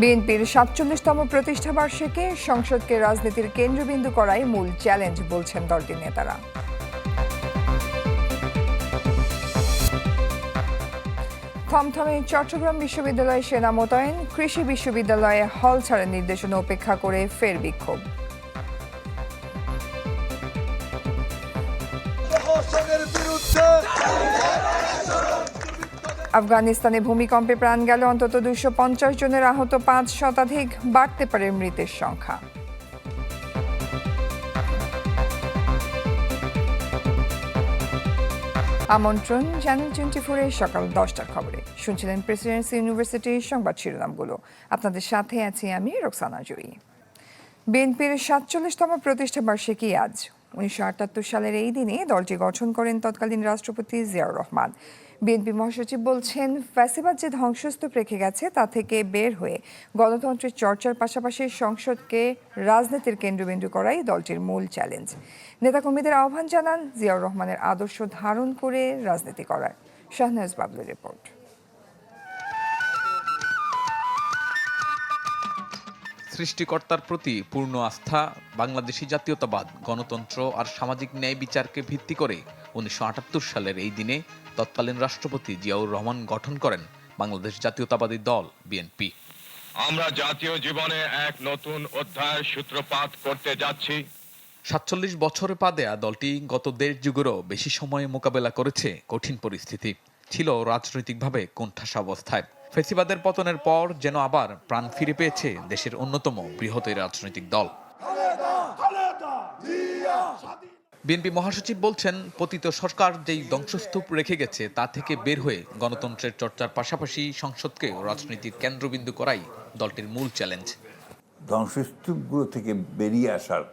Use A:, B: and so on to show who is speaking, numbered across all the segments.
A: বিএনপির সাতচল্লিশতম প্রতিষ্ঠা বার্ষিকী, সংসদকে রাজনীতির কেন্দ্রবিন্দু করাই মূল চ্যালেঞ্জ, বলছেন দলটির নেতারা। থমথমে চট্টগ্রাম বিশ্ববিদ্যালয়ে সেনা মোতায়েন, কৃষি বিশ্ববিদ্যালয়ে হল ছাড়ার নির্দেশনা উপেক্ষা করে ফের বিক্ষোভ।
B: বিরুদ্ধে
A: আফগানিস্তানে ভূমিকম্পে প্রাণ গেল অন্তত দুইশো পঞ্চাশ জনের আহত পাঁচ শতাধিক। বাড়তে পারে মৃতের সংখ্যা। আমন্ত্রণ চ্যানেল টোয়েন্টি ফোরে সকাল দশটার খবরে। শুনছিলেন প্রেসিডেন্সি ইউনিভার্সিটির সংবাদ শিরোনামগুলো। আপনাদের সাথে আছি আমি রোকসানা জয়ী বিএনপির সাতচল্লিশতম প্রতিষ্ঠা বার্ষিকী আজ। উনিশশো আটাত্তর সালের এই দিনে দলটি গঠন করেন তৎকালীন রাষ্ট্রপতি জিয়াউর রহমান। বিএনপি মহাসচিব বলছেন, ফ্যাসিবাদ যে ধ্বংসস্তূপ রেখে গেছে তা থেকে বের হয়ে গণতন্ত্রের চর্চার পাশাপাশি সংসদকে রাজনীতির কেন্দ্রবিন্দু করাই দলটির মূল চ্যালেঞ্জ। নেতাকর্মীদের আহ্বান জানান জিয়াউর রহমানের আদর্শ ধারণ করে রাজনীতি করার। শাহনাজ বাবলুর রিপোর্ট।
C: সৃষ্টিকর্তার প্রতি পূর্ণ আস্থা, বাংলাদেশি জাতীয়তাবাদ, গণতন্ত্র আর সামাজিক ন্যায় বিচারকে ভিত্তি করে উনিশশো আটাত্তর সালের এই দিনে তৎকালীন রাষ্ট্রপতি জিয়াউর রহমান গঠন করেন বাংলাদেশ জাতীয়তাবাদী দল বিএনপি।
D: আমরা জাতীয় জীবনে এক নতুন অধ্যায় সূত্রপাত করতে যাচ্ছি।
C: সাতচল্লিশ বছরে পা দেয়া দলটি গত দেড় যুগেরও বেশি সময়ে মোকাবেলা করেছে কঠিন পরিস্থিতি। ছিল রাজনৈতিকভাবে কোণঠাসা অবস্থায়। ফেসিবাদের পতনের পর যেন আবার প্রাণ ফিরে পেয়েছে দেশের অন্যতম বৃহৎ এই রাজনৈতিক দল। বিএনপি মহাসচিব বলছেন, পতিত সরকার যেই ধ্বংসস্তূপ রেখে গেছে তা থেকে বের হয়ে গণতন্ত্রের চর্চার পাশাপাশি সংসদকে রাজনীতির কেন্দ্রবিন্দু করাই দলটির মূল চ্যালেঞ্জ।
E: ধ্বংসস্তূপগুলো থেকে বেরিয়ে আসার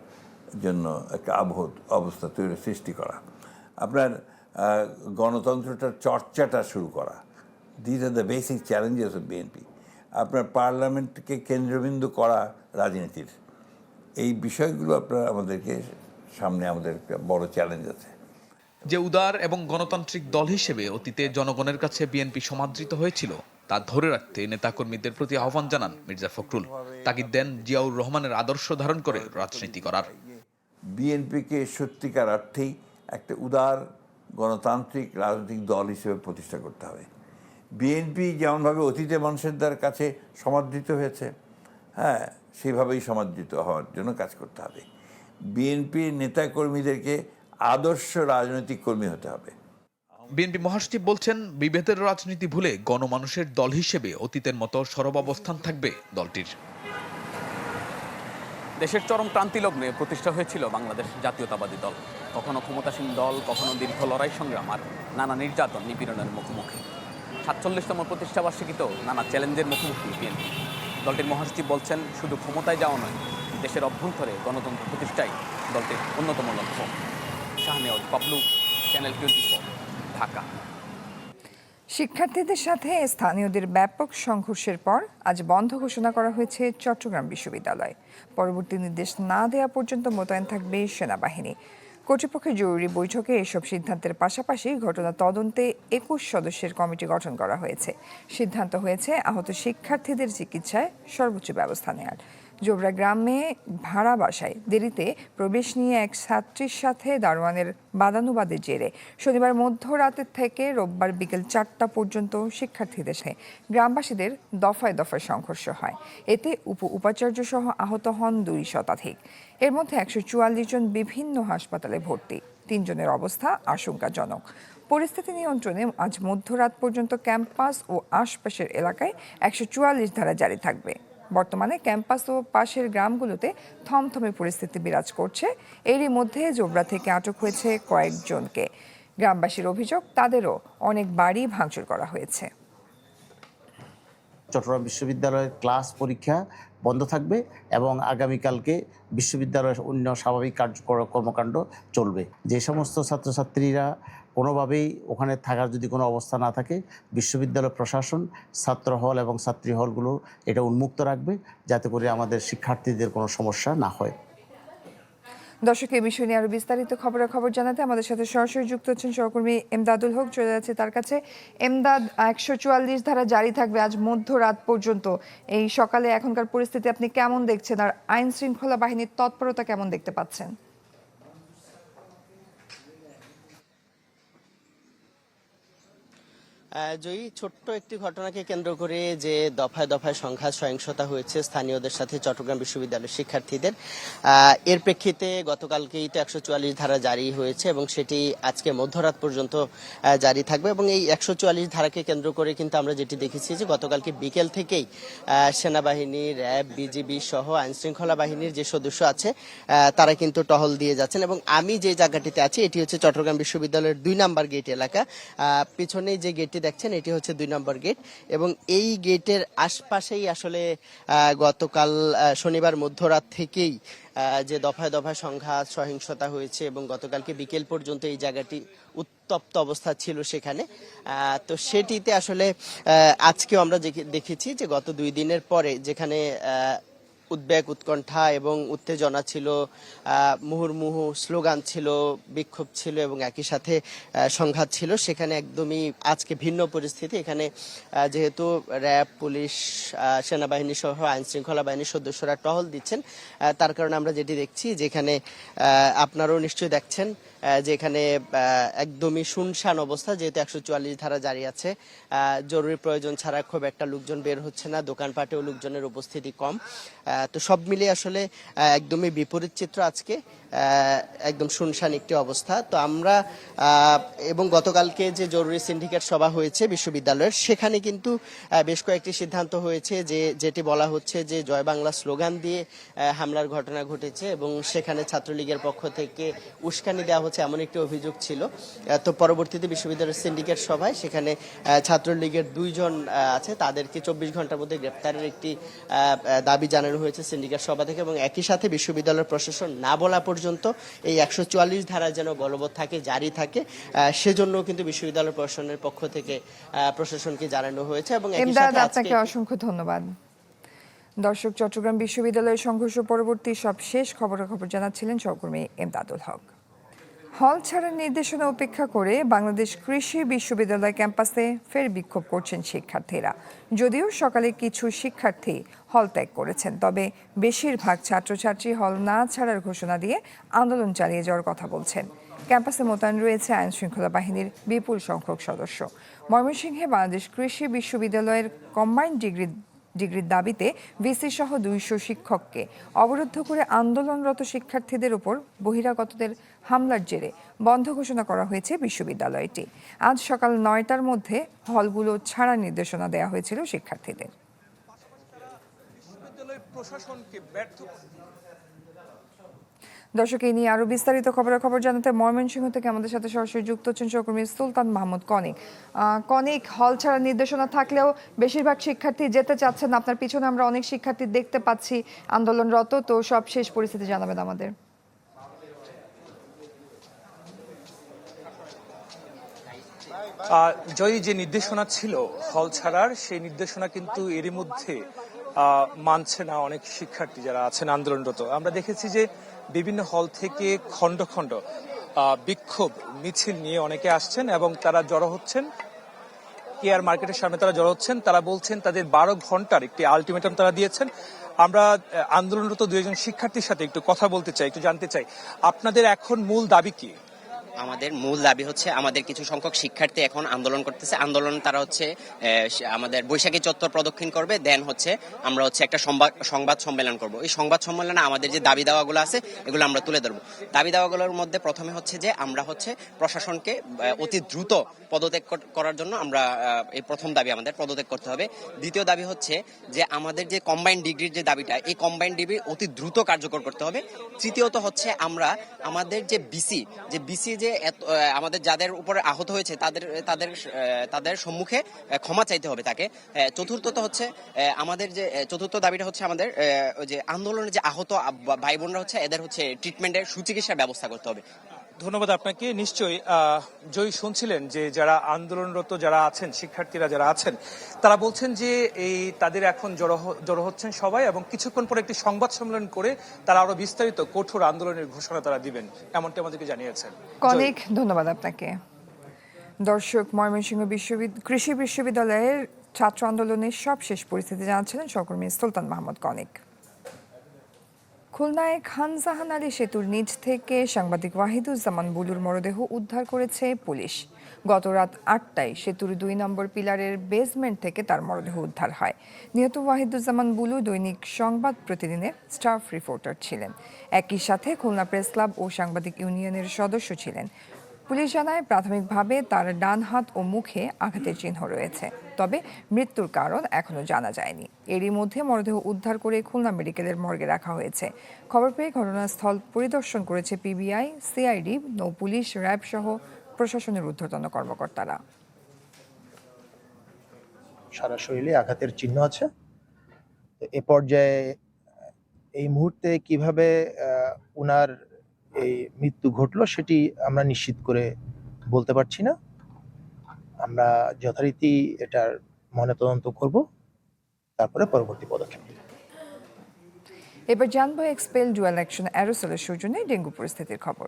E: জন্য একটা আবহ অবস্থা তৈরি, সৃষ্টি করা। আপনার গণতন্ত্রটার চর্চাটা শুরু করা। These are the basic challenges of BNP আপনার পার্লামেন্টকে কেন্দ্রবিন্দু করা রাজনীতির। এই বিষয়গুলো আপনার আমাদেরকে সামনে আমাদের বড় চ্যালেঞ্জ আছে।
C: যে উদার এবং গণতান্ত্রিক দল হিসেবে অতীতে জনগণের কাছে বিএনপি সমাদৃত হয়েছিল তা ধরে রাখতে নেতাকর্মীদের প্রতি আহ্বান জানান মির্জা ফখরুল। তাগিদ দেন জিয়াউর রহমানের আদর্শ ধারণ করে রাজনীতি করার।
E: বিএনপিকে সত্যিকার অর্থেই একটা উদার গণতান্ত্রিক রাজনৈতিক দল হিসেবে প্রতিষ্ঠা করতে হবে। বিএনপি যেমনভাবে অতীতে মানুষের দ্বার কাছে সমাদৃত হয়েছে হ্যাঁ সেভাবেই সমাদৃত হওয়ার জন্য কাজ করতে হবে। বিএনপির নেতাকর্মীদেরকে আদর্শ রাজনৈতিক কর্মী হতে হবে।
C: বিএনপি মহাসচিব বলছেন বিভেদের রাজনীতি ভুলে গণমানুষের দল হিসেবে অতীতের মতো সরব অবস্থান থাকবে দলটির।
F: দেশের চরম ক্রান্তি লগ্নে প্রতিষ্ঠা হয়েছিল বাংলাদেশ জাতীয়তাবাদী দল। কখনো ক্ষমতাসীন দল কখনো দীর্ঘ লড়াই সংগ্রাম আর নানা নির্যাতন নিপীড়নের মুখোমুখি। সাতচল্লিশতম প্রতিষ্ঠা বার্ষিকীতেও নানা চ্যালেঞ্জের মুখোমুখি বিএনপি। দলটির মহাসচিব বলছেন শুধু ক্ষমতায় যাওয়া নয় দেশের অভ্যন্তরে গণতন্ত্র প্রতিষ্ঠাই দলটির অন্যতম লক্ষ্য। Shahnewaz Pablu channel twenty Dhaka.
A: শিক্ষার্থীদের সাথে স্থানীয়দের ব্যাপক সংঘর্ষের পর আজ বন্ধ ঘোষণা করা হয়েছে চট্টগ্রাম বিশ্ববিদ্যালয়। পরবর্তী নির্দেশ না দেওয়া পর্যন্ত মোতায়েন থাকবে সেনাবাহিনী। কর্তৃপক্ষের জরুরি বৈঠকে এসব সিদ্ধান্তের পাশাপাশি ঘটনা তদন্তে একুশ সদস্যের কমিটি গঠন করা হয়েছে। সিদ্ধান্ত হয়েছে, আহত শিক্ষার্থীদের চিকিৎসায় সর্বোচ্চ ব্যবস্থা নেয়ার। জোবরা গ্রামে ভাড়া বাসায় দেরিতে প্রবেশ নিয়ে এক ছাত্রীর সাথে দারোয়ানের বাদানুবাদের জেরে শনিবার মধ্যরাতের থেকে রোববার বিকেল চারটা পর্যন্ত শিক্ষার্থীদের সাথে গ্রামবাসীদের দফায় দফায় সংঘর্ষ হয়। এতে উপ উপাচার্য সহ আহত হন দুই শতাধিক। এর মধ্যে একশো চুয়াল্লিশ জন বিভিন্ন হাসপাতালে ভর্তি। তিনজনের অবস্থা আশঙ্কাজনক। পরিস্থিতি নিয়ন্ত্রণে আজ মধ্যরাত পর্যন্ত ক্যাম্পাস ও আশপাশের এলাকায় একশো চুয়াল্লিশ ধারা জারি থাকবে। বর্তমানে ক্যাম্পাস ও পাশের গ্রামগুলোতে থমথমে পরিস্থিতি বিরাজ করছে। এরই মধ্যে জোবরা থেকে আটক হয়েছে কয়েকজনকে। গ্রামবাসীর অভিযোগ, তাদেরও অনেক বাড়ি ভাঙচুর করা হয়েছে।
G: চট্টগ্রাম বিশ্ববিদ্যালয়ের ক্লাস পরীক্ষা বন্ধ থাকবে এবং আগামীকালকে বিশ্ববিদ্যালয়ের অন্য স্বাভাবিক কার্যকর কর্মকাণ্ড চলবে। যে সমস্ত ছাত্রছাত্রীরা কোনোভাবেই ওখানে থাকার যদি কোনো অবস্থা না থাকে, বিশ্ববিদ্যালয় প্রশাসন, ছাত্র হল এবং ছাত্রী হলগুলো এটা উন্মুক্ত রাখবে যাতে করে আমাদের শিক্ষার্থীদের কোনো সমস্যা না হয়।
A: দর্শক এই বিষয় নিয়ে আরও বিস্তারিত খবরের খবর জানাতে আমাদের সাথে সরাসরি যুক্ত হচ্ছেন সহকর্মী এমদাদুল হক। চলে যাচ্ছে তার কাছে। এমদাদ, একশো চুয়াল্লিশ ধারা জারি থাকবে আজ মধ্যরাত পর্যন্ত। এই সকালে এখনকার পরিস্থিতি আপনি কেমন দেখছেন? আর আইন শৃঙ্খলা বাহিনীর তৎপরতা কেমন দেখতে পাচ্ছেন?
H: জয়ী, ছোট্ট একটি ঘটনাকে কেন্দ্র করে যে দফায় দফায় সংঘাত, সহিংসতা হয়েছে স্থানীয়দের সাথে চট্টগ্রাম বিশ্ববিদ্যালয়ের শিক্ষার্থীদের। এর প্রেক্ষিতে গতকালকেই তো একশো চুয়াল্লিশ ধারা জারি হয়েছে এবং সেটি আজকে মধ্যরাত পর্যন্ত জারি থাকবে এবং এই একশো চুয়াল্লিশ ধারাকে কেন্দ্র করে কিন্তু আমরা যেটি দেখেছি যে গতকালকে বিকেল থেকেই সেনাবাহিনী, র্যাব, বিজিবি সহ আইন শৃঙ্খলা বাহিনীর যে সদস্য আছে তারা কিন্তু টহল দিয়ে যাচ্ছেন এবং আমি যে জায়গাটিতে আছি, এটি হচ্ছে চট্টগ্রাম বিশ্ববিদ্যালয়ের দুই নাম্বার গেট এলাকা। পিছনে যে গেটটি দেখছেন, এটি হচ্ছে দুই নম্বর গেট এবং এই গেটের আশপাশেই আসলে গতকাল শনিবার মধ্যরাত থেকেই যে দফায় দফায় সংঘাত, সহিংসতা হয়েছে এবং গতকালকে বিকেল পর্যন্ত এই জায়গাটি উত্তপ্ত অবস্থা ছিল সেখানে। তো সেটিতে আসলে আজকেও আমরা দেখে- দেখেছি যে গত দুই দিনের পরে যেখানে উদ্বেগ উৎকণ্ঠা এবং উত্তেজনা ছিল মুহুর্মুহু স্লোগান ছিল বিক্ষোভ ছিল এবং একই সাথে সংঘাত ছিল। সেখানে একদমই আজকে ভিন্ন পরিস্থিতি। এখানে যেহেতু র্যাব পুলিশ সেনাবাহিনী সহ আইন শৃঙ্খলা বাহিনীর সদস্যরা টহল দিচ্ছেন তার কারণে আমরা যেটি দেখছি যেখানে আপনারাও নিশ্চয়ই দেখছেন আহ, যেখানে একদমই শুনশান অবস্থা। যেহেতু একশো চুয়াল্লিশ ধারা জারি আছে জরুরি প্রয়োজন ছাড়া খুব একটা লোকজন বের হচ্ছে না। দোকানপাটেও লোকজনের উপস্থিতি কম। তো সব মিলিয়ে আসলে একদমই বিপরীত চিত্র আজকে একদম শুনশান একটি অবস্থা। তো আমরা এবং গতকালকে যে জরুরি সিন্ডিকেট সভা হয়েছে বিশ্ববিদ্যালয়ের, সেখানে কিন্তু বেশ কয়েকটি সিদ্ধান্ত হয়েছে যে, যেটি বলা হচ্ছে যে, জয় বাংলা স্লোগান দিয়ে হামলার ঘটনা ঘটেছে এবং সেখানে ছাত্রলীগের পক্ষ থেকে উস্কানি দেওয়া হচ্ছে এমন একটি অভিযোগ ছিল। তো পরবর্তীতে বিশ্ববিদ্যালয়ের সিন্ডিকেট সভায় সেখানে ছাত্রলীগের দুইজন আছে। তাদেরকে চব্বিশ ঘণ্টার মধ্যে গ্রেপ্তারের একটি দাবি জানানো হয়েছে সিন্ডিকেট সভা থেকে এবং একই সাথে বিশ্ববিদ্যালয়ের প্রশাসন না বলা পর্যন্ত এই একশো চুয়াল্লিশ ধারা যেন বলবৎ থাকে জারি থাকে সেজন্য কিন্তু বিশ্ববিদ্যালয় প্রশাসনের পক্ষ থেকে আহ, প্রশাসনকে জানানো হয়েছে এবং
A: আপনাকে অসংখ্য ধন্যবাদ। দর্শক চট্টগ্রাম বিশ্ববিদ্যালয়ের সংঘর্ষ পরবর্তী সব শেষ খবরাখবর জানাচ্ছিলেন সহকর্মী এমদাদুল হক। হল ছাড়ার নির্দেশনা উপেক্ষা করে বাংলাদেশ কৃষি বিশ্ববিদ্যালয় ক্যাম্পাসে ফের বিক্ষোভ করছেন শিক্ষার্থীরা। যদিও সকালে কিছু শিক্ষার্থী হল ত্যাগ করেছেন, তবে বেশিরভাগ ছাত্রছাত্রী হল না ছাড়ার ঘোষণা দিয়ে আন্দোলন চালিয়ে যাওয়ার কথা বলছেন। ক্যাম্পাসে মোতায়েন রয়েছে আইন শৃঙ্খলা বাহিনীর বিপুল সংখ্যক সদস্য। ময়মনসিংহে বাংলাদেশ কৃষি বিশ্ববিদ্যালয়ের কম্বাইন্ড ডিগ্রি ডিগ্রির দাবিতে ভিসি সহ দুইশো শিক্ষককে অবরুদ্ধ করে আন্দোলনরত শিক্ষার্থীদের ওপর বহিরাগতদের হামলার জেরে বন্ধ ঘোষণা করা হয়েছে বিশ্ববিদ্যালয়টি। আজ সকাল নয়টার মধ্যে হলগুলো ছাড়ার নির্দেশনা দেওয়া হয়েছিল শিক্ষার্থীদের। দর্শক, এই নিয়ে আরও বিস্তারিত খবরের খবর জানাতে ময়মনসিংহ থেকে আমাদের সাথে সরাসরি যুক্ত হচ্ছেন সহকর্মী সুলতান মাহমুদ কনিক। কনিক, হল ছাড়া নির্দেশনা থাকলেও বেশিরভাগ শিক্ষার্থী যেতে চাচ্ছেন আপনার পিছনে আমরা অনেক শিক্ষার্থী দেখতে পাচ্ছি আন্দোলনরত। তো সব শেষ পরিস্থিতি জানাবেন আমাদের।
I: জয়ী যে নির্দেশনা ছিল হল ছাড়ার, সেই নির্দেশনা কিন্তু এরই মধ্যে মানছে না অনেক শিক্ষার্থী যারা আছেন আন্দোলনরত। আমরা দেখেছি যে বিভিন্ন হল থেকে খণ্ড খণ্ড বিক্ষোভ, মিছিল নিয়ে অনেকে আসছেন এবং তারা জড়ো হচ্ছেন। কেয়ার মার্কেটের সামনে তারা জড়ো হচ্ছেন, তারা বলছেন তাদের বারো ঘণ্টার একটি আলটিমেটাম তারা দিয়েছেন। আমরা আন্দোলনরত দুইজন শিক্ষার্থীর সাথে একটু কথা বলতে চাই, একটু জানতে চাই। আপনাদের এখন মূল দাবি কি?
J: আমাদের মূল দাবি হচ্ছে আমাদের কিছু সংখ্যক শিক্ষার্থী এখন আন্দোলন করতেছে। আন্দোলন তারা হচ্ছে আমাদের বৈশাখী চত্বর প্রদক্ষিণ করবে, দেন হচ্ছে আমরা হচ্ছে একটা সংবাদ সম্মেলন করব। এই সংবাদ সম্মেলনে আমাদের যে দাবি দাওয়াগুলো আছে, এগুলো আমরা তুলে ধরবো। দাবি দাওয়াগুলোর মধ্যে প্রথমে হচ্ছে যে আমরা হচ্ছে প্রশাসনকে অতি দ্রুত পদত্যাগ করার জন্য আমরা এই প্রথম দাবি আমাদের পদত্যাগ করতে হবে। দ্বিতীয় দাবি হচ্ছে যে আমাদের যে কম্বাইন্ড ডিগ্রির যে দাবিটা, এই কম্বাইন্ড ডিগ্রি অতি দ্রুত কার্যকর করতে হবে। তৃতীয়ত হচ্ছে আমরা আমাদের যে বিসি যে বিসি যে আহ, আমাদের যাদের উপরে আহত হয়েছে তাদের তাদের তাদের সম্মুখে ক্ষমা চাইতে হবে তাকে। চতুর্থত হচ্ছে আমাদের যে চতুর্থ দাবিটা হচ্ছে আমাদের যে আন্দোলনে যে আহত ভাই বোনরা হচ্ছে এদের হচ্ছে ট্রিটমেন্টের সুচিকিৎসার ব্যবস্থা করতে হবে।
I: ধন্যবাদ আপনাকে। নিশ্চয়ই জয়ী শুনছিলেন যে যারা আন্দোলনরত যারা আছেন, শিক্ষার্থীরা যারা আছেন, তারা বলছেন যে এই তাদের এখন জড়ো হচ্ছেন সবাই এবং কিছুক্ষণ পরে একটি সংবাদ সম্মেলন করে তারা আরও বিস্তারিত কঠোর আন্দোলনের ঘোষণা তারা দিবেন, এমনটি আমাদেরকে জানিয়েছেন।
A: অনেক ধন্যবাদ আপনাকে। দর্শক, ময়মনসিংহ বিশ্ববিদ্যালয় কৃষি বিশ্ববিদ্যালয়ের ছাত্র আন্দোলনের সবশেষ পরিস্থিতি জানাচ্ছিলেন সহকর্মী সুলতান মাহমুদ কনিক। খুলনায় খান জাহান আলী সেতুর নিচ থেকে সাংবাদিক ওয়াহিদুজ্জামান বুলুর মরদেহ উদ্ধার করেছে পুলিশ। গত রাত আটটায় সেতুর দুই নম্বর পিলারের বেসমেন্ট থেকে তার মরদেহ উদ্ধার হয়। নিহত ওয়াহিদুজ্জামান বুলু দৈনিক সংবাদ প্রতিদিনের স্টাফ রিপোর্টার ছিলেন। একই সাথে খুলনা প্রেস ক্লাব ও সাংবাদিক ইউনিয়নের সদস্য ছিলেন। পুলিশ জানায়, প্রাথমিকভাবে তার ডান হাত ও মুখে আঘাতের চিহ্ন রয়েছে। তবে মৃত্যুর কারণ এখনও জানা যায়নি। এরই মধ্যে মরদেহ উদ্ধার করে খুলনা মেডিকেলের মর্গে রাখা হয়েছে। খবর পেয়ে ঘটনাস্থল পরিদর্শন করেছে পিবিআই, সিআইডি, নৌ পুলিশ, র্যাব সহ প্রশাসনের ঊর্ধ্বতন কর্মকর্তারা।
K: সারা শরীরে আঘাতের চিহ্ন আছে। এ পর্যায়ে এই মুহূর্তে কীভাবে উনার এই মৃত্যু ঘটলো সেটি আমরা নিশ্চিত করে বলতে পারছি না। আমরা যথারীতি এটার ময়নাতদন্ত করব। তারপরে পরবর্তী পদক্ষেপ
A: এবার জানব এক্সপেল ডুয়াল অ্যাকশন অ্যারোসলের সৌজন্যে ডেঙ্গু পরিস্থিতির খবর।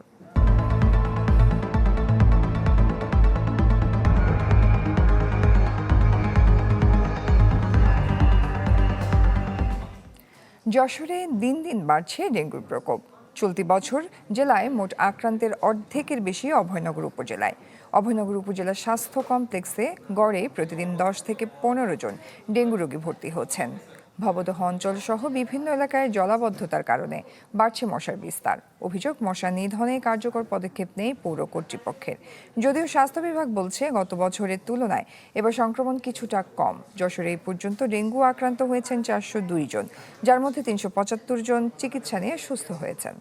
A: যশোরে দিন দিন বাড়ছে ডেঙ্গুর প্রকোপ। চলতি বছর জেলায় মোট আক্রান্তের অর্ধেকের বেশি অভয়নগর উপজেলায়। অভয়নগর উপজেলা স্বাস্থ্য কমপ্লেক্সে গড়ে প্রতিদিন দশ থেকে পনেরো জন ডেঙ্গু রোগী ভর্তি হচ্ছেন। ভবদহ অঞ্চল সহ বিভিন্ন এলাকায় জলাবদ্ধতার কারণে বাড়ছে মশার বিস্তার। অভিযোগ, মশা নিধনে কার্যকর পদক্ষেপ নেই পৌর কর্তৃপক্ষের। যদিও স্বাস্থ্য বিভাগ বলছে, গত বছরের তুলনায় এবার সংক্রমণ কিছুটা কম। যশোরে এই পর্যন্ত ডেঙ্গু আক্রান্ত হয়েছেন চারশো দুই জন, যার মধ্যে তিনশো পঁচাত্তর জন চিকিৎসা নিয়ে সুস্থ হয়েছেন।